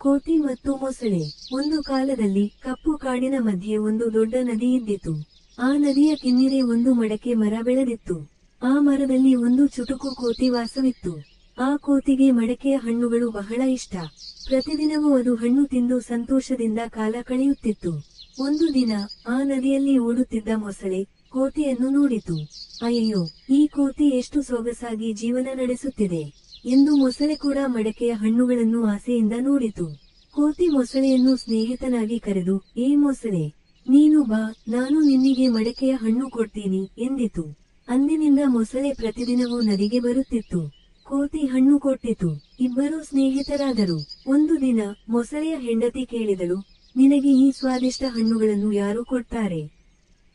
ಕೋತಿ ಮತ್ತು ಮೊಸಳೆ. ಒಂದು ಕಾಲದಲ್ಲಿ ಕಪ್ಪು ಕಾಡಿನ ಮಧ್ಯೆ ಒಂದು ದೊಡ್ಡ ನದಿ ಇದ್ದಿತು. ಆ ನದಿಯ ಕಿನ್ನಿರೆ ಒಂದು ಮಡಕೆ ಮರ ಬೆಳೆದಿತ್ತು. ಆ ಮರದಲ್ಲಿ ಒಂದು ಚುಟುಕು ಕೋತಿ ವಾಸವಿತ್ತು. ಆ ಕೋತಿಗೆ ಮಡಕೆಯ ಹಣ್ಣುಗಳು ಬಹಳ ಇಷ್ಟ. ಪ್ರತಿದಿನವೂ ಅದು ಹಣ್ಣು ತಿಂದು ಸಂತೋಷದಿಂದ ಕಾಲ ಕಳೆಯುತ್ತಿತ್ತು. ಒಂದು ದಿನ ಆ ನದಿಯಲ್ಲಿ ಓಡುತ್ತಿದ್ದ ಮೊಸಳೆ ಕೋತಿಯನ್ನು ನೋಡಿತು. ಅಯ್ಯೋ ಈ ಕೋತಿ ಎಷ್ಟು ಸೊಗಸಾಗಿ ಜೀವನ ನಡೆಸುತ್ತಿದೆ. ಎಂದು ಮೊಸಳೆ ಕೂಡ ಮಡಕೆಯ ಹಣ್ಣುಗಳನ್ನು ಆಸೆಯಿಂದ ನೋಡಿತು. ಕೋತಿ ಮೊಸಳೆಯನ್ನು ಸ್ನೇಹಿತನಾಗಿ ಕರೆದು, ಏ ಮೊಸಳೆ, ನೀನು ಬಾ, ನಾನು ನಿನ್ನಿಗೆ ಮಡಕೆಯ ಹಣ್ಣು ಕೊಡ್ತೀನಿ, ಎಂದಿತು. ಅಂದಿನಿಂದ ಮೊಸಳೆ ಪ್ರತಿದಿನವೂ ನದಿಗೆ ಬರುತ್ತಿತ್ತು. ಕೋತಿ ಹಣ್ಣು ಕೊಟ್ಟಿತು. ಇಬ್ಬರೂ ಸ್ನೇಹಿತರಾದರು. ಒಂದು ದಿನ ಮೊಸಳೆಯ ಹೆಂಡತಿ ಕೇಳಿದಳು, ನಿನಗೆ ಈ ಸ್ವಾದಿಷ್ಟ ಹಣ್ಣುಗಳನ್ನು ಯಾರು ಕೊಡ್ತಾರೆ?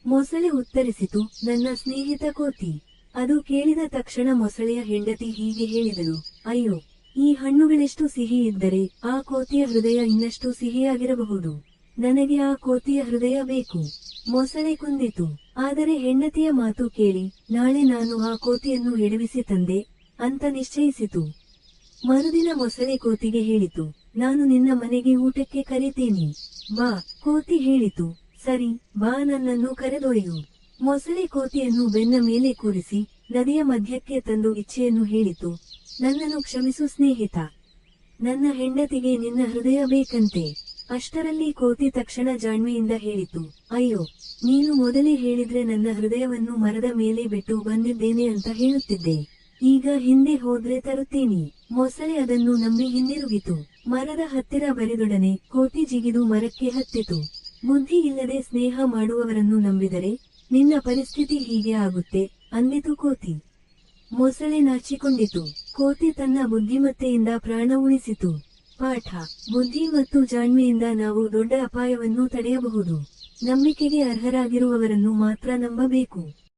ಮೊಸಳೆ ಉತ್ತರಿಸಿತು, ನನ್ನ ಸ್ನೇಹಿತ ಕೋತಿ. ಅದು ಕೇಳಿದ ತಕ್ಷಣ ಮೊಸಳೆಯ ಹೆಂಡತಿ ಹೀಗೆ ಹೇಳಿದರು ಅಯ್ಯೋ, ಈ ಹಣ್ಣುಗಳೆಷ್ಟು ಸಿಹಿ ಇದ್ದರೆ ಆ ಕೋತಿಯ ಹೃದಯ ಇನ್ನಷ್ಟು ಸಿಹಿಯಾಗಿರಬಹುದು. ನನಗೆ ಆ ಕೋತಿಯ ಹೃದಯ ಬೇಕು. ಮೊಸಳೆ ಕುಂದಿತು. ಆದರೆ ಹೆಂಡತಿಯ ಮಾತು ಕೇಳಿ, ನಾಳೆ ನಾನು ಆ ಕೋತಿಯನ್ನು ಎಡವಿಸಿ ತಂದೆ, ಅಂತ ನಿಶ್ಚಯಿಸಿತು. ಮರುದಿನ ಮೊಸಳೆ ಕೋತಿಗೆ ಹೇಳಿತು, ನಾನು ನಿನ್ನ ಮನೆಗೆ ಊಟಕ್ಕೆ ಕರೀತೀನಿ. ಬಾ, ಕೋತಿ ಹೇಳಿತು, ಸರಿ, ಬಾ ನನ್ನನ್ನು ಕರೆದೊಯ್ಯು. ಮೊಸಳೆ ಕೋತಿಯನ್ನು ಬೆನ್ನ ಮೇಲೆ ಕೂರಿಸಿ ನದಿಯ ಮಧ್ಯಕ್ಕೆ ತಂದು ಇಚ್ಛೆಯನ್ನು ಹೇಳಿತು. ನನ್ನನ್ನು ಕ್ಷಮಿಸು ಸ್ನೇಹಿತ. ನನ್ನ ಹೆಂಡತಿಗೆ ನಿನ್ನ ಹೃದಯ ಬೇಕಂತೆ. ಅಷ್ಟರಲ್ಲಿ ಕೋತಿ ತಕ್ಷಣ ಜಾಣ್ಮೆಯಿಂದ ಹೇಳಿತು. ಅಯ್ಯೋ, ನೀನು ಮೊದಲೇ ಹೇಳಿದ್ರೆ ನನ್ನ ಹೃದಯವನ್ನು ಮರದ ಮೇಲೆ ಬಿಟ್ಟು ಬಂದಿದ್ದೇನೆ ಅಂತ ಹೇಳುತ್ತಿದ್ದೆ. ಈಗ ಹಿಂದೆ ಹೋದ್ರೆ ತರುತ್ತೀನಿ. ಮೊಸಳೆ ಅದನ್ನು ನಂಬಿ ಹಿಂದಿರುಗಿತು. ಮರದ ಹತ್ತಿರ ಬರೆದೊಡನೆ ಕೋತಿ ಜಿಗಿದು ಮರಕ್ಕೆ ಹತ್ತಿತು. ಬುದ್ಧಿ ಇಲ್ಲದೆ ಸ್ನೇಹ ಮಾಡುವವರನ್ನು ನಂಬಿದರೆ ನಿನ್ನ ಪರಿಸ್ಥಿತಿ ಹೀಗೆ ಆಗುತ್ತೆ. ಅಂದಿತು ಕೋತಿ. ಮೊಸಳೆ ನಾಚಿಕೊಂಡಿತು. ಕೋತಿ ತನ್ನ ಬುದ್ಧಿಮತ್ತೆಯಿಂದ ಪ್ರಾಣ ಉಳಿಸಿತು. ಪಾಠ. ಬುದ್ಧಿ ಮತ್ತು ಜಾಣ್ಮೆಯಿಂದ ನಾವು ದೊಡ್ಡ ಅಪಾಯವನ್ನು ತಡೆಯಬಹುದು. ನಂಬಿಕೆಗೆ ಅರ್ಹರಾಗಿರುವವರನ್ನು ಮಾತ್ರ ನಂಬಬೇಕು.